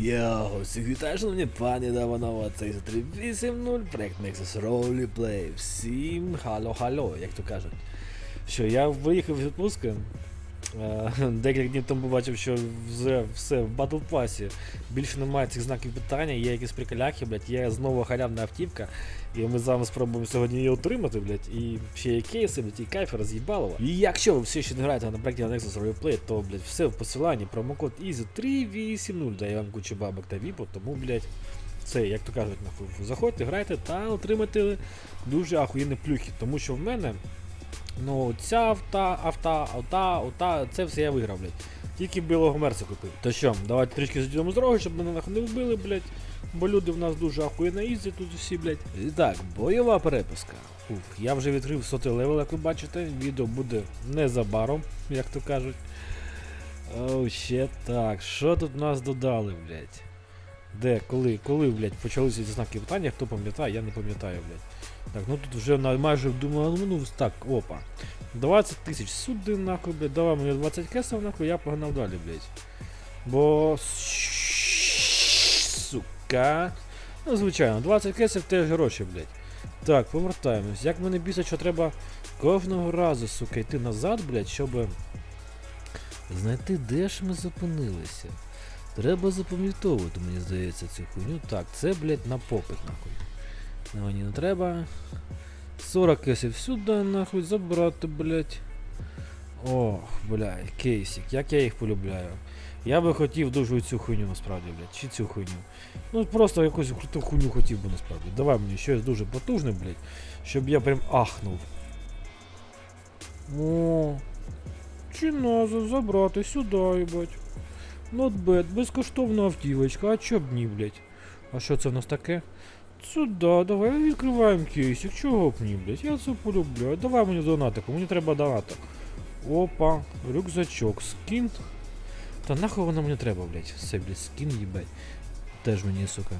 Йоу, всіх вітаю, шановні пані Даванова, це 380, проект Nexus Roleplay. Всім хало-хало, як то кажуть. Що я виїхав з відпустки. Е, Декілька днів тому побачив, що вже все в Battle Pass більше немає цих знаків питання, є якісь приколяки, блядь, є знову халявна автівка, і ми з вами спробуємо сьогодні її отримати, блядь, і ще є кейси, блядь, і кайфи роз'їбалово. І якщо ви все ще не граєте на проєкті Nexus Roleplay, то, блядь, все в посиланні, промокод EASY380 дає вам кучу бабок та віпу, тому, блядь, це, як то кажуть, нахуй, заходьте, грайте та отримайте дуже ахуєнні плюхи, тому що в мене Ну, ця авта, авта, авта, авта, це все я виграв, блядь. Тільки білого мерса купив. То що, давайте трішки зайдемо з дороги, щоб мене нахуй не вбили, блядь. Бо люди в нас дуже ахуєнно їздять тут всі, блядь. І так, бойова переписка. Ух, я вже відкрив сотий левел, як ви бачите. Відео буде незабаром, як то кажуть. Оу, ще так. Що тут нас додали, блядь? Де, коли, коли, блядь, почалися ці знаки питання, хто пам'ятає, я не пам'ятаю, блядь. Так, ну тут вже майже думаю, ну так, опа. 20 тисяч сюди, нахуй, блядь, давай мені 20 кесів, нахуй, я погнав далі, блядь. Бо. Сука. Ну, звичайно, 20 кесів теж гроші, блядь. Так, повертаємось. Як мене бісить, що треба кожного разу, сука, йти назад, блядь, щоб знайти, де ж ми зупинилися. Треба запам'ятовувати, мені здається, цю хуйню. Так, це, блядь, на попит, нахуй. Мені не треба. 40 кесів сюди, нахуй, забрати, блядь. Ох, блядь, кейсик, як я їх полюбляю. Я би хотів дуже цю хуйню насправді, блядь, чи цю хуйню. Ну просто якусь круту хуйню хотів би насправді. Давай мені щось дуже потужне, блядь, щоб я прям ахнув. О, чи назад забрати сюди, їбать. Нотбет, безкоштовна автівочка, а чо б ні, блядь. А що це в нас таке? Сюда, давай відкриваємо кейсик, чого б ні, блядь, я це полюбляю. Давай мені донатику, мені треба донатик. Опа, рюкзачок, скін. Та нахуй воно мені треба, блядь. Все, блядь, скін їбать. Теж мені, сука.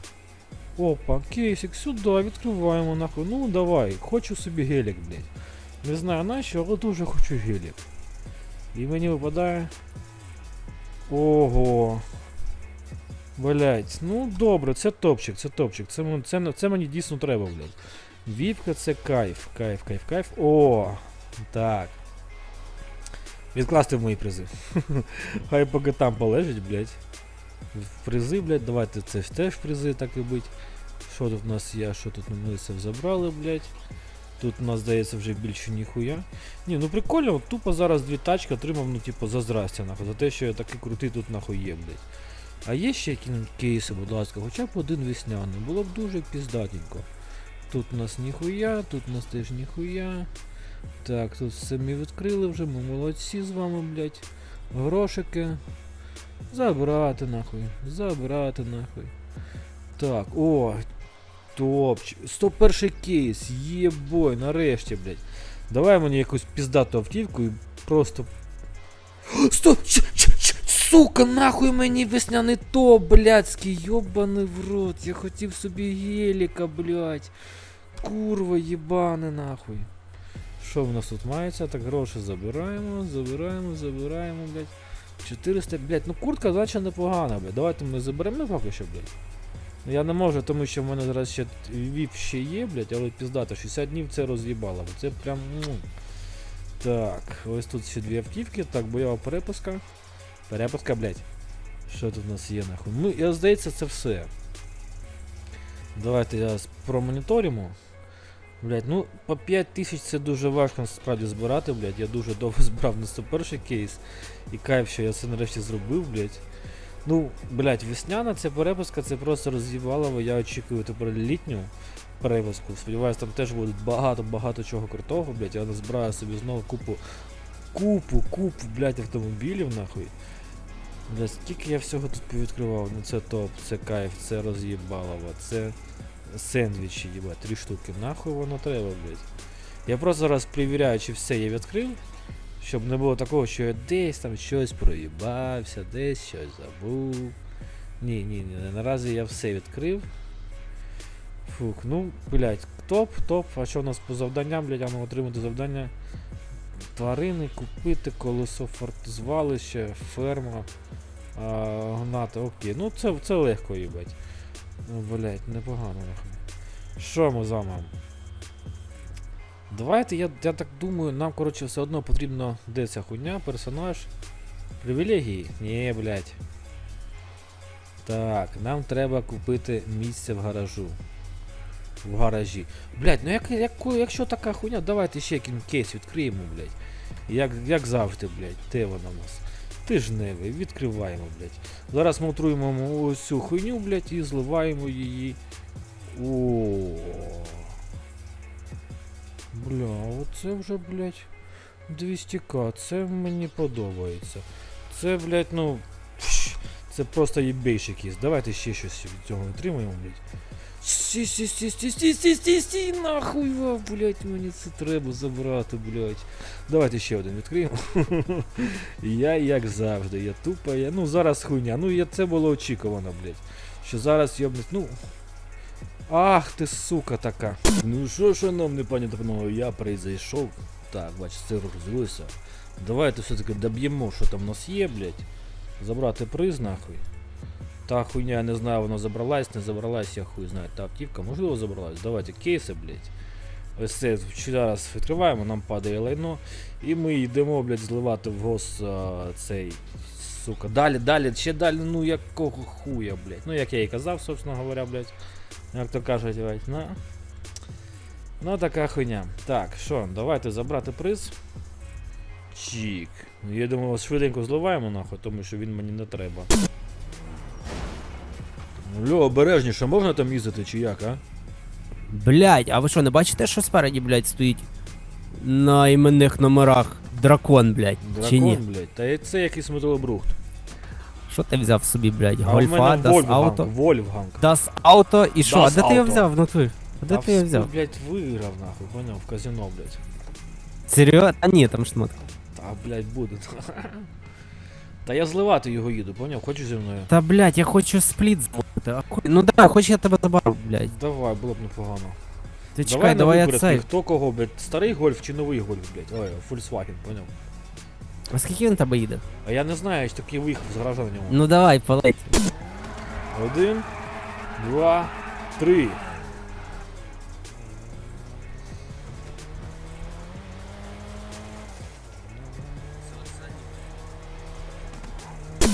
Опа, кейсик, сюди, відкриваємо нахуй. Ну давай, хочу собі гелік, блядь. Не знаю нащо, але дуже хочу гелік. І мені випадає. Ого. Блять, ну добре, це топчик, це топчик. Це, це, це мені дійсно треба, блядь. Віпка це кайф, кайф, кайф, кайф. О! Так. Відкласти в мої призи. Хай поки там полежить, блядь. В призи, блядь, давайте це теж призи, так і бить. Що тут у нас є, що тут ми все забрали, блядь. Тут у нас здається вже більше ніхуя. Ні, ну прикольно, тупо зараз дві тачки отримав, ну типу, за здрастя, нахуй, за те, що я такий крутий тут нахуй є, блядь. А є ще які-небудь кейси, будь ласка, хоча б один весняний, було б дуже піздатенько. Тут у нас ніхуя, тут у нас теж ніхуя. Так, тут ми відкрили вже, ми молодці з вами, блядь. Грошики. Забрати нахуй. Забрати нахуй. Так, о, топч. 101 кейс, єбой, нарешті, блядь. Давай мені якусь піздату автівку і просто. Сто! Сука, нахуй мені весняний топ, блядський, йобаний в рот. Я хотів собі геліка, блядь. Курва, єбане нахуй. Що в нас тут мається? Так, гроші забираємо, забираємо, забираємо, блядь. 400, блядь, ну куртка, значить, непогана, блядь. Давайте ми заберемо поки що, блядь. Ну я не можу, тому що в мене зараз ще віп ще є, блядь, але піздато, 60 днів це роз'їбало. Це прям. Ну. Так, ось тут ще дві автівки. Так, бойова перепуска. Перепуска, блядь. Що тут у нас є нахуй? Ну, я здається, це все. Давайте я промоніторимо. Блять, ну по 5 тисяч це дуже важко насправді збирати, блять. Я дуже довго збирав на 101 кейс. І кайф, що я це нарешті зробив, блять. Ну, блять, весняна ця перепуска, це просто роз'їбалово. Я очікую тепер літню перепуску. Сподіваюсь, там теж буде багато-багато чого крутого, блять. Я назбираю собі знову купу, купу, купу, блять, автомобілів, нахуй. Бля, скільки я всього тут повідкривав, ну це топ, це кайф, це роз'їбалово, це сендвічі, їба, три штуки. Нахуй воно треба, блядь. Я просто зараз перевіряю, чи все я відкрив, щоб не було такого, що я десь там щось проїбався, десь щось забув. Ні, ні, ні, наразі я все відкрив. Фук, ну, блядь, топ, топ. А що у нас по завданням, блядь, я мав отримати завдання. Тварини, купити, колесо фортзвалище, ферма. Гнати, окей. Ну це, це легко, їбать. Ну, блять, непогано, нахуй. Що ми з вами? Давайте, я, я так думаю, нам, коротше, все одно потрібно. Де ця хуйня, персонаж. Привілегії? Ні, блять. Так, нам треба купити місце в гаражу. В гаражі. Блять, ну як, як, якщо така хуйня, давайте ще кейс відкриємо, блять. Як, як завжди, блять. Де вона в нас? Тижневий, відкриваємо, блять. Зараз ми отруємо ось цю хуйню, блять, і зливаємо її. О. Бля, оце вже, блять. 200к, це мені подобається. Це, блять, ну. Це просто їбейш якийсь. Давайте ще щось від цього отримаємо, блять. Сі, сі, сі, сі, сі, сі, сі, сі, нахуй, блять, мені це треба забрати, блять. Давайте ще один відкриємо. я як завжди, я тупа, я. Ну зараз хуйня. Ну я це було очікувано, блять. Що зараз йобнуть, ну. Ах ти сука така. Ну що, шановні пані панове, я прийшов. Так, бачиш, це розвелося. Давайте все-таки доб'ємо, що там у нас є, блять. Забрати приз нахуй. Та хуйня, я не знаю, вона забралась, не забралась, я хуй знаю. Та автівка, можливо, забралась. Давайте кейси, блять. Ось це зараз відкриваємо, нам падає лайно. І ми йдемо, блядь, зливати в гос а, цей. Сука. Далі, далі, ще далі, ну якого хуя, блядь. Ну як я і казав, собственно говоря, блядь. Як то кажуть, блядь, ну. Ну така хуйня. Так, що, давайте забрати приз. Чік. Я думаю, швиденько зливаємо нахуй, тому що він мені не треба. Льо, обережніше, можна там їздити чи як, а? Блять, а ви що, не бачите, що спереді, блять, стоїть на іменних номерах дракон, блять, чи ні? Дракон, блядь. Та це якийсь металобрухт. Що ти взяв собі, блять? А в Гольфа, мене Дас Вольфганг, Ауто? Вольфганг. Дас Ауто і що? А Das де ти його Auto. взяв? Ну ти? А де ти його взяв? блядь, виграв нахуй, поняв, в казино, блядь. Серйозно? Та ні, там шмат. Та, блядь, буде. Та я зливати його їду, поняв? Хочеш зі мною? Та блять, я хочу спліт зробити. А Ну давай, хоч я тебе заберу, блять. Давай, було б непогано. Ти чекай, на давай я цей. Хто кого, блядь, старий гольф чи новий гольф, блядь? Ой, Volkswagen, поняв? А скільки він тебе їде? А я не знаю, я ж такий виїхав з гаража на ньому. Ну давай, полеть. Один, два, три.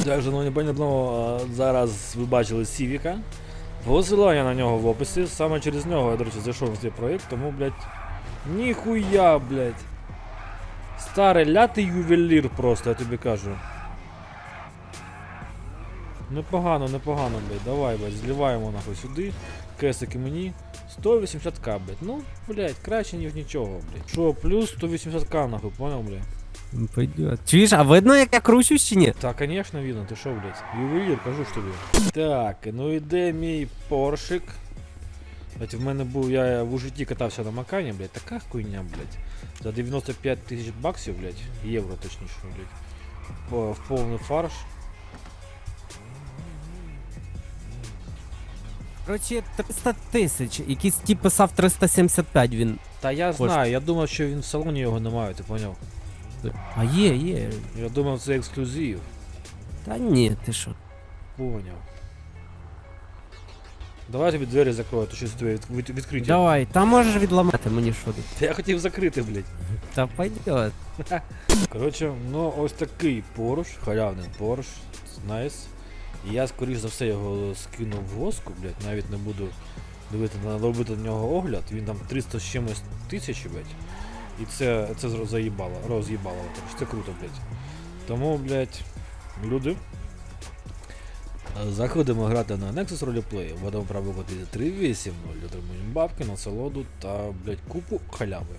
Так, шановні пані панове, зараз ви бачили Сівіка. Посилання на нього в описі. Саме через нього я, до речі, зайшов в цей проєкт, тому, блядь. Ніхуя, блядь. Старий лятий ювелір просто, я тобі кажу. Непогано, непогано, блядь. Давай, блядь, зливаємо нахуй сюди. Кесики мені. 180к, блядь. Ну, блядь, краще, ніж нічого, блядь. Що, плюс 180к, нахуй, понял, блядь? Ну, Пойдет. Чуєш, а видно, як я кручусь чи ні? Та, конечно, видно, ти що, блядь? Ювелір, кажу ж тобі. Так, ну іде мій поршик. Блять, в мене був, я в житті катався на Макані, блядь, така хуйня, блядь. За 95 тисяч баксів, блядь, євро точніше, блядь. В повний фарш. Короче, 300 тисяч. Якийсь тип писав 375 він. Та я знаю, я думав, що він в салоні його немає, ти поняв? А є, є. Я думав, це ексклюзив. Та ні, ти що? Поняв. Давай я тобі двері закрою, то щось твоє від, від, відкриті. Давай, та можеш відламати мені що тут. Та я хотів закрити, блядь. Та пойдет. Коротше, ну ось такий Porsche, халявний Porsche, найс. І я скоріш за все його скину в госку, блядь, навіть не буду дивити на робити на нього огляд. Він там 300 з чимось тисяч, блядь. І це, це заїбало, роз'їбало. Це круто, блядь. Тому, блядь, люди. Заходимо грати на Nexus Roleplay, будемо пробувати 3.8.0, отримуємо бабки, насолоду та, блядь, купу халяви.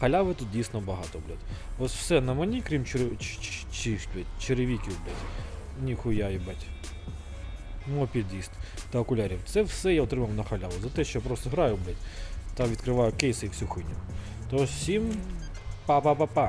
Халяви тут дійсно багато, блядь. Ось все на мені, крім черевіків, блядь. Ніхуя, їбать. Мопедіст та окулярів. Це все я отримав на халяву. За те, що просто граю, блядь, та відкриваю кейси і всю хуйню. Тож всім па-па-па-па.